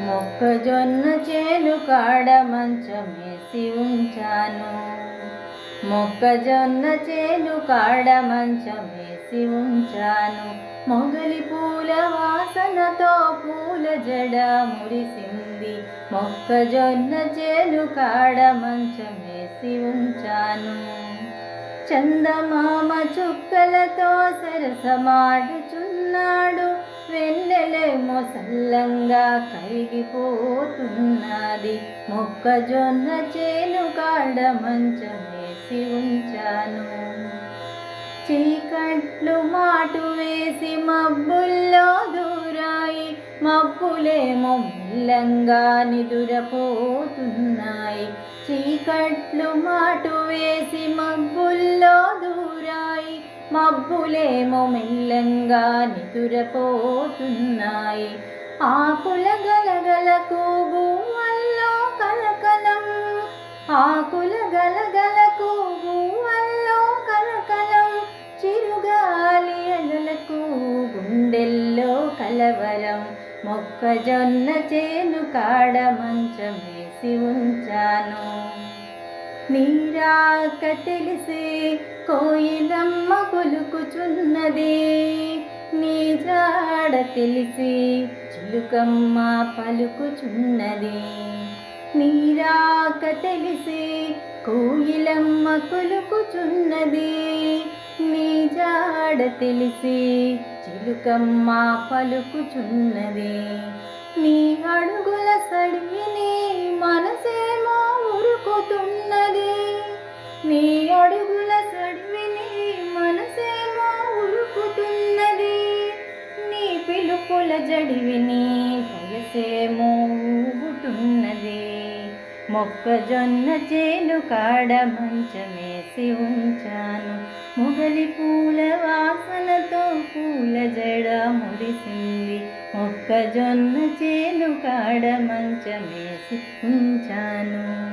మొక్కజొన్న చేను కాడ మంచమేసి ఉంచాను. మొక్కజొన్న చేను కాడ మంచమేసి ఉంచాను. మొగలి పూల వాసనతో పూల జడ మురిసింది. మొక్కజొన్న చేను కాడ మంచమేసి ఉంచాను. చందమామ చుక్కలతో సరసమాడుచున్నాడు వెన్నెలేమో మొసల్లంగా కరిగిపోతున్నది. మొక్కజొన్న చేను కాడ మంచమేసి ఉంచాను. చీకట్లు మాటు వేసి మబ్బుల్లో దూరాయి. మబ్బులేమో మెల్లంగా నిదురపోతున్నాయి. చీకట్లు మాటు వేసి మబ్బులు మబ్బులేమో మెల్లంగా నిదురపోతున్నాయి. ఆకుల గలగల భూవల్లో కలకలం. ఆకుల గలగల భూవల్లో కలకలం. చిరుగాలి అలలకు గుండెల్లో కలవరం. మొక్కజొన్న చేను కాడ మంచం వేసి ఉంచాను. నీరాక తెలిసి కోయిలమ్మ కొలుకుచున్నది. నీ జాడ తెలిసి చిలుకమ్మ పలుకుచున్నది. నీరాక తెలిసి కోయిలమ్మ కొలుకుచున్నది. నీ జాడ తెలిసి చిలుకమ్మ పలుకుచున్నది. నీ అడుగుల సడిని మనసే నీ అడుగుల సడివిని మనసేమో ఉరుకుతున్నది. నీ పిలుపుల జడివిని వయసేమో ఊగుతున్నది. మొక్కజొన్న చేను కాడ మంచమేసి ఉంచాను. మొగలి పూల వాసనతో పూల జడ మురిసింది. మొక్కజొన్న చేను కాడ మంచమేసి ఉంచాను.